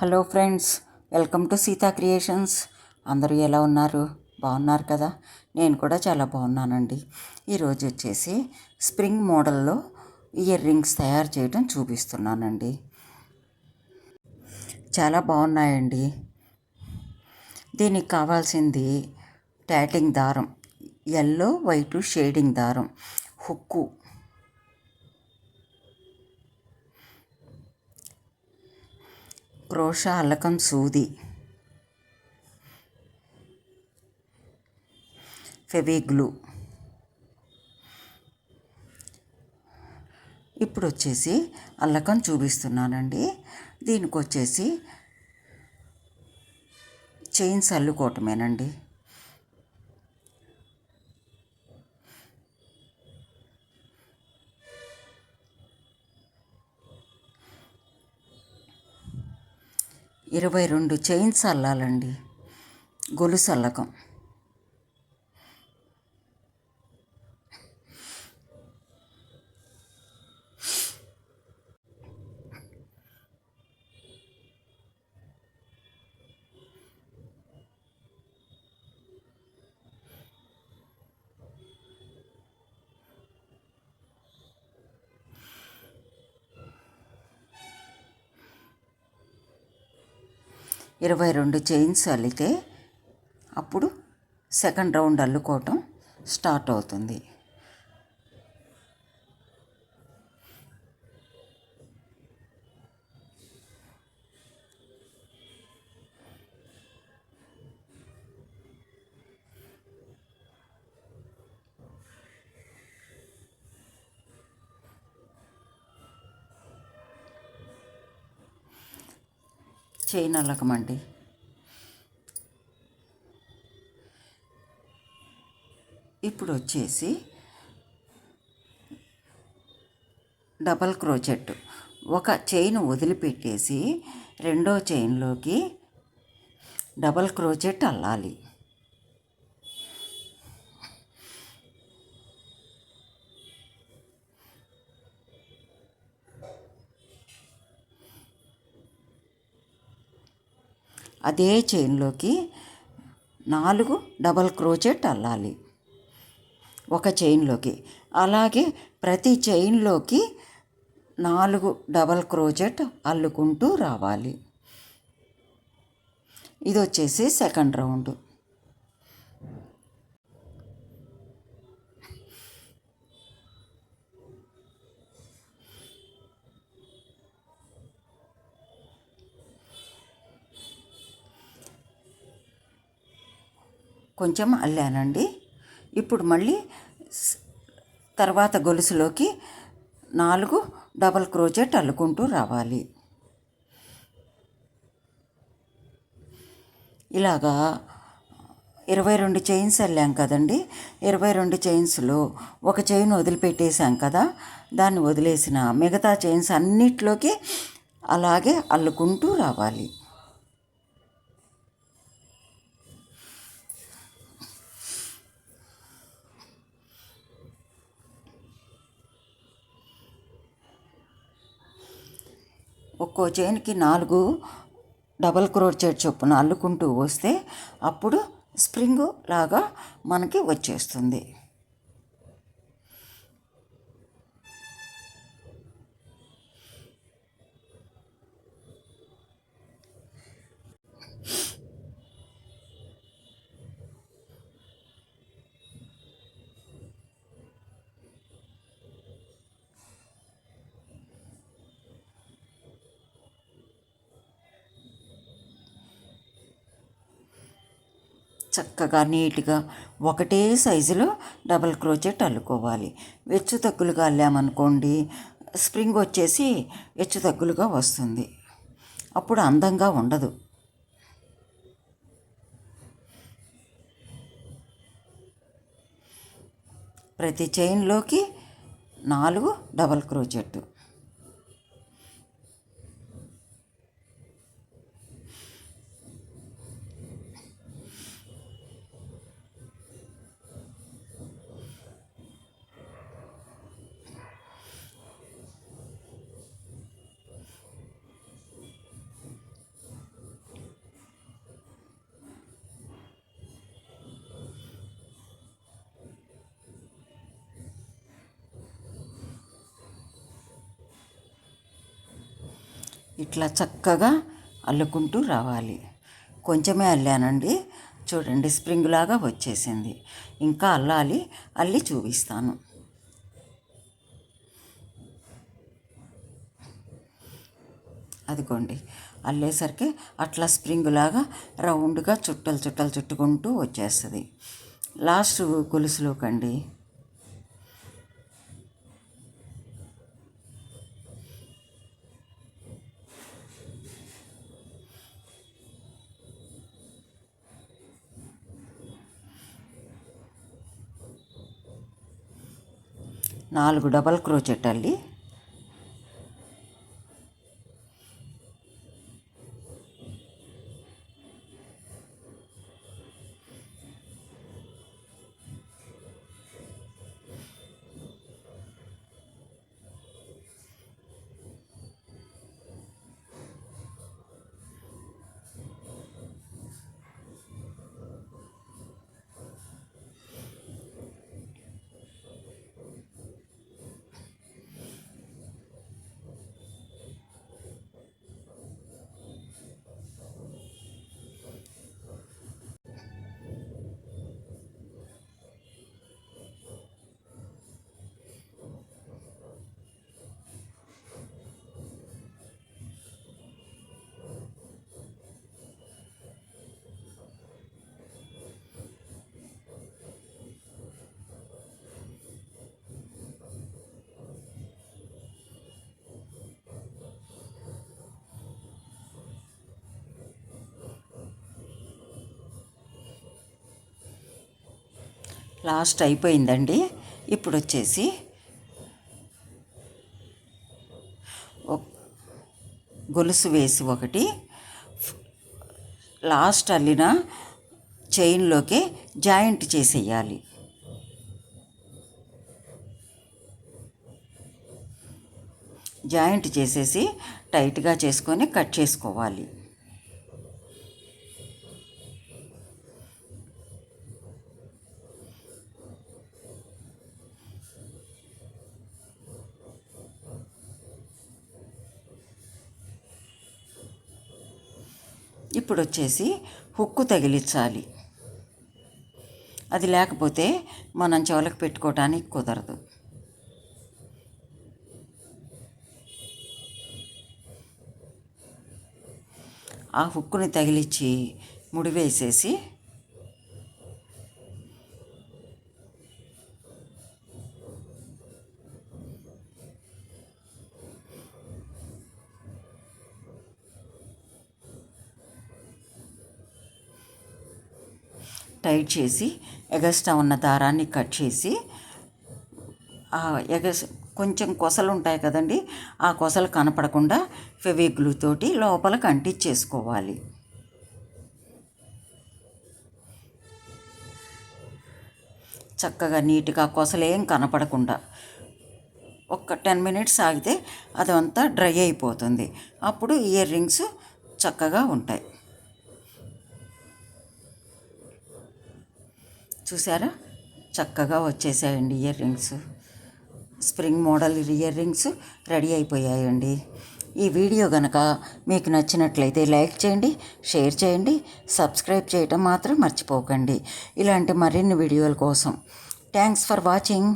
Hello friends welcome to Sita creations. అందరూ ఎలా ఉన్నారు? బాగున్నారు కదా? నేను కూడా చాలా బాగున్నానండి. ఈరోజు వచ్చేసి స్ప్రింగ్ మోడల్లో ఇయర్ రింగ్స్ తయారు చేయడం చూపిస్తున్నానండి. చాలా బాగున్నాయండి. దీనికి కావాల్సింది ట్యాటింగ్ దారం ఎల్లో వైట్ షేడింగ్ దారం హుక్కు క్రోషా అల్లకం సూది. ఫెవిగ్లూ. ఇప్పుడు వచ్చేసి అల్లకం చూపిస్తున్నానండి. దీనికి వచ్చేసి చైన్స్ అల్లుకోవటమేనండి ఇరవై రెండు చైన్స్ అల్లాలండి గొలుసు అల్లకం ఇరవై రెండు చైన్స్ అల్లితే అప్పుడు సెకండ్ రౌండ్ అల్లుకోవటం స్టార్ట్ అవుతుంది. చైన్ అల్లకమండి ఇప్పుడు వచ్చేసి డబల్ క్రోచెట్ ఒక చైన్ వదిలిపెట్టేసి రెండో చైన్లోకి డబల్ క్రోచెట్ అల్లాలి. అదే చైన్లోకి నాలుగు డబల్ క్రోచెట్ అల్లాలి. ఒక చైన్లోకి. అలాగే ప్రతి చైన్లోకి నాలుగు డబల్ క్రోచెట్ అల్లుకుంటూ రావాలి. ఇది వచ్చేసి సెకండ్ రౌండ్. కొంచెం అల్లానండి. ఇప్పుడు మళ్ళీ తర్వాత గొలుసులోకి నాలుగు డబల్ క్రోచెట్ అల్లుకుంటూ రావాలి. ఇలాగా ఇరవై రెండు చైన్స్ అల్లాం కదండి. ఇరవై రెండు చైన్స్లో ఒక చైన్ వదిలిపెట్టేశాం కదా దాన్ని వదిలేసిన మిగతా చైన్స్ అన్నిట్లోకి అలాగే అల్లుకుంటూ రావాలి. ఒక్కో చైన్కి నాలుగు డబల్ క్రోచెట్ చొప్పున అల్లుకుంటూ వస్తే అప్పుడు స్ప్రింగ్ లాగా మనకి వచ్చేస్తుంది. చక్కగా నీట్గా ఒకటే సైజులో డబల్ క్రోచెట్ అల్లుకోవాలి. వెచ్చు తగ్గులుగా అల్లామనుకోండి స్ప్రింగ్ వచ్చేసి హెచ్చు తగ్గులుగా వస్తుంది. అప్పుడు అందంగా ఉండదు. ప్రతి చైన్లోకి నాలుగు డబల్ క్రోచెట్టు. ఇట్లా చక్కగా అల్లుకుంటూ రావాలి. కొంచెమే అల్లానండి. చూడండి స్ప్రింగ్ లాగా వచ్చేసింది. ఇంకా అల్లాలి అల్లి చూపిస్తాను. అదిగోండి అల్లేసరికి అట్లా స్ప్రింగ్ లాగా రౌండ్గా చుట్టలు చుట్టలు చుట్టుకుంటూ వచ్చేస్తుంది. లాస్ట్ గొలుసులోకండి. నాలుగు డబల్ క్రోచెట్ అల్లి లాస్ట్ అయిపోయిందండి. ఇప్పుడు వచ్చేసి గొలుసు వేసి ఒకటి లాస్ట్ అల్లిన చైన్లోకి జాయింట్ చేసేయాలి. జాయింట్ చేసేసి టైట్గా చేసుకొని కట్ చేసుకోవాలి. ఇప్పుడు వచ్చేసి హుక్కు తగిలించాలి. అది లేకపోతే మనం చెవులకు పెట్టుకోవటానికి కుదరదు. ఆ హుక్కుని తగిలించి ముడివేసేసి టైట్ చేసి ఎగస్ట్రా ఉన్న దారాన్ని కట్ చేసి ఎగస్ కొంచెం కొసలు ఉంటాయి కదండి ఆ కొసలు కనపడకుండా ఫెవిగ్లూ తోటి లోపలికి అంటించేసుకోవాలి. చక్కగా నీట్గా కొసలేం కనపడకుండా ఒక్క టెన్ మినిట్స్ ఆగితే అదంతా డ్రై అయిపోతుంది. అప్పుడు ఇయర్ రింగ్స్ చక్కగా ఉంటాయి. చూసారా చక్కగా వచ్చేసాయండి earrings. Spring model earrings ready అయిపోయాయండి. ఈ వీడియో కనుక మీకు నచ్చినట్లయితే లైక్ చేయండి షేర్ చేయండి సబ్స్క్రైబ్ చేయటం మాత్రం మర్చిపోకండి. ఇలాంటి మరిన్ని వీడియోల కోసం థ్యాంక్స్ ఫర్ వాచింగ్.